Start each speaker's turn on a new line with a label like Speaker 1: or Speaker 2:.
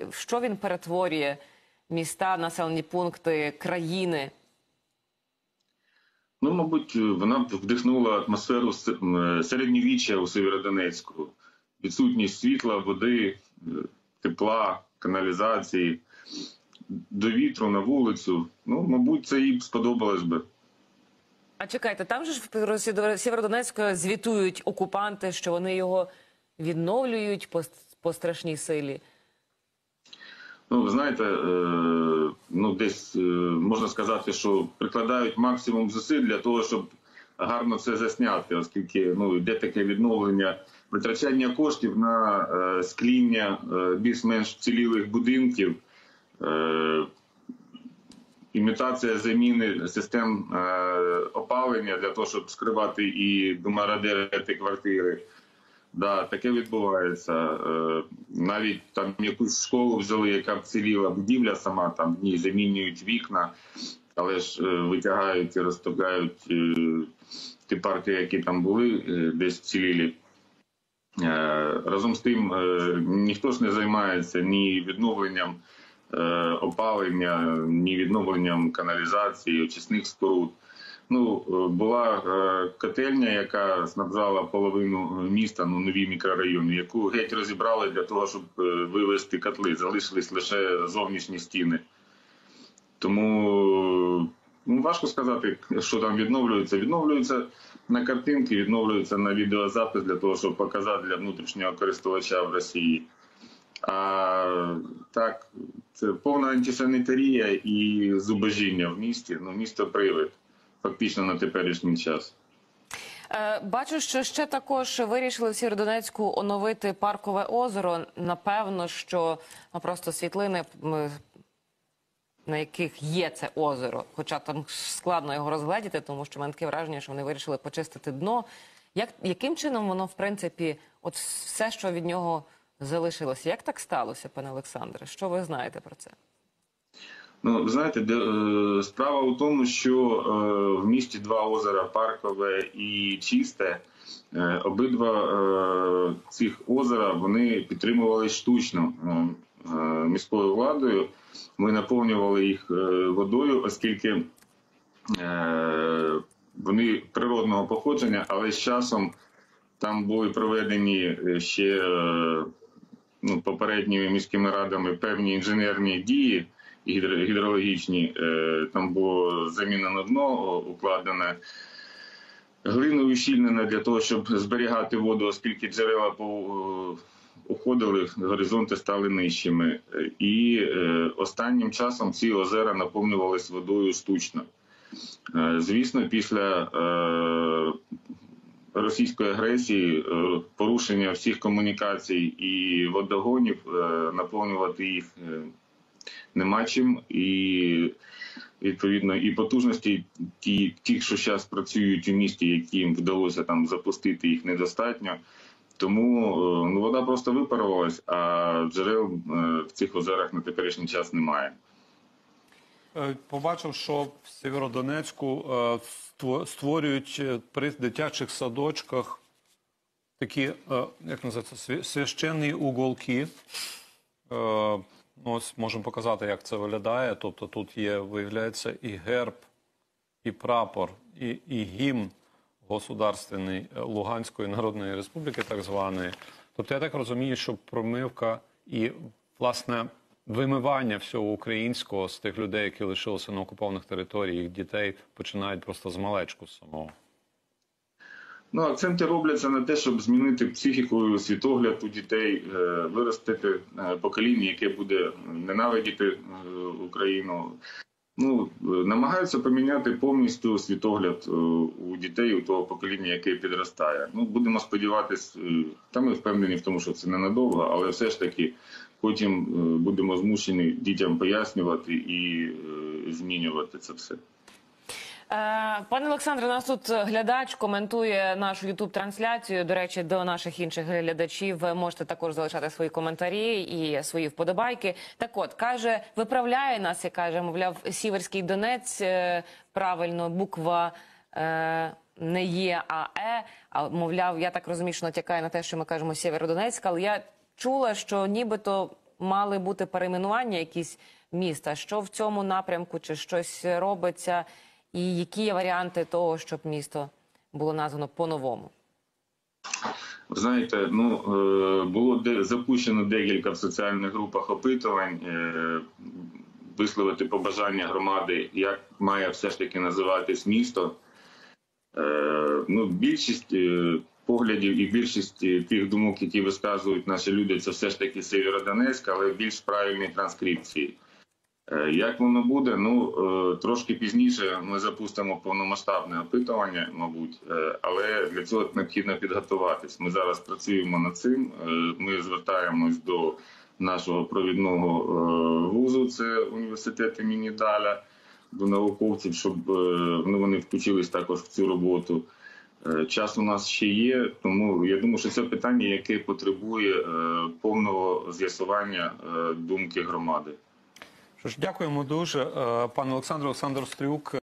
Speaker 1: В що він перетворює міста, населені пункти, країни?
Speaker 2: Ну, мабуть, вона вдихнула атмосферу середньовіччя у Сєвєродонецьку. Відсутність світла, води, е, тепла, каналізації, до вітру на вулицю. Ну, мабуть, це їй сподобалось би.
Speaker 1: А чекайте, там же ж в Сєвєро- Сєвєродонецьку звітують окупанти, що вони його відновлюють по, по страшній силі.
Speaker 2: Ну, ви знаєте, е, ну десь е, можна сказати, що прикладають максимум зусиль для того, щоб гарно це засняти, оскільки ну йде таке відновлення, витрачання коштів на е, скління більш-менш вцілілих будинків. Імітація заміни систем опалення для того, щоб скривати і домарадерити квартири. Да, таке відбувається. Е, навіть там якусь школу взяли, яка вціліла будівля сама, там в ній замінюють вікна, але ж е, витягають і розтопляють е, ті парки, які там були, десь вцілілі. Разом з тим, ніхто ж не займається ні відновленням опалення, ні відновленням каналізації, очисних споруд. Ну, е, була е, котельня, яка снабжала половину міста, ну нові мікрорайони, яку геть розібрали для того, щоб е, вивести котли. Залишились лише зовнішні стіни. Тому ну, важко сказати, що там відновлюється. Відновлюється на картинки, відновлюється на відеозапис для того, щоб показати для внутрішнього користувача в Росії. А так, це повна антисанітарія і зубожіння в місті. Ну, місто привид, фактично на теперішній час.
Speaker 1: Е, Бачу, що ще також вирішили в Сєвєродонецьку оновити паркове озеро. Напевно, що ну, просто світлини, на яких є це озеро, хоча там складно його розгледіти, тому що в мене таке враження, що вони вирішили почистити дно. Як, яким чином воно, в принципі, от все, що від нього залишилося? Як так сталося, пане Олександре? Що ви знаєте про це?
Speaker 2: Ну, знаєте, де, е, справа у тому, що е, в місті два озера Паркове і Чисте. Е, обидва е, цих озера вони підтримувалися штучно е, міською владою. Ми наповнювали їх е, водою, оскільки е, вони природного походження, але з часом там були проведені е, ще е, ну, попередніми міськими радами певні інженерні дії гідрологічні. Е, Там було замінено дно, укладене глиною ущільнене для того, щоб зберігати воду, оскільки джерела уходили, горизонти стали нижчими. І е, останнім часом ці озера наповнювалися водою штучно. Е, Звісно, після російської агресії, порушення всіх комунікацій і водогонів, наповнювати їх нема чим. І відповідно і потужності, ті, ті що зараз працюють у місті, які їм вдалося там запустити, їх недостатньо. Тому е, ну, вода просто випарувалась, а джерел е, в цих озерах на теперішній час немає.
Speaker 3: Е, Побачив, що в Сєвєродонецьку створюють при дитячих садочках такі, як називається, свя- священні уголки. Ну, Ось можемо показати, як це виглядає. Тобто тут є, виявляється, і герб, і прапор, і, і гімн государственний е, Луганської Народної Республіки, так званої. Тобто я так розумію, що промивка і, власне, вимивання всього українського з тих людей, які лишилися на окупованих територіях, їх дітей починають просто з малечку самого.
Speaker 2: Ну, акценти робляться на те, щоб змінити психіку, світогляд у дітей, е, виростити е, покоління, яке буде ненавидіти е, Україну. Ну, намагаються поміняти повністю світогляд у дітей, у того покоління, яке підростає. Ну, будемо сподіватися, та ми впевнені в тому, що це ненадовго, але все ж таки потім будемо змушені дітям пояснювати і змінювати це все.
Speaker 1: Е, Пане Олександре, нас тут глядач коментує нашу ютуб-трансляцію. До речі, до наших інших глядачів ви можете також залишати свої коментарі і свої вподобайки. Так от каже, виправляє нас і каже, мовляв, Сіверський Донець е, правильно, буква. е, Не є, а е. А мовляв, я так розумію, що натякає на те, що ми кажемо Сєвєродонецьк, але я чула, що нібито мали бути перейменування якісь міста. Що в цьому напрямку, чи щось робиться, і які є варіанти того, щоб місто було названо по-новому?
Speaker 2: Знаєте, ну е, було запущено декілька в соціальних групах опитувань, е, висловити побажання громади, як має все ж таки називатись місто. Е, Ну, більшість поглядів і більшість тих думок, які висказують наші люди, це все ж таки Сєвєродонецьк, але більш правильній транскрипції. Е, Як воно буде? Ну е, трошки пізніше ми запустимо повномасштабне опитування, мабуть, Е, але для цього необхідно підготуватись. Ми зараз працюємо над цим. Ми звертаємось до нашого провідного вузу, це університет імені Даля, до науковців, щоб ну, вони включились також в цю роботу. Час у нас ще є, тому я думаю, що це питання, яке потребує повного з'ясування думки громади.
Speaker 3: Дякуємо дуже, Е, пане Олександр Олександр Стрюк,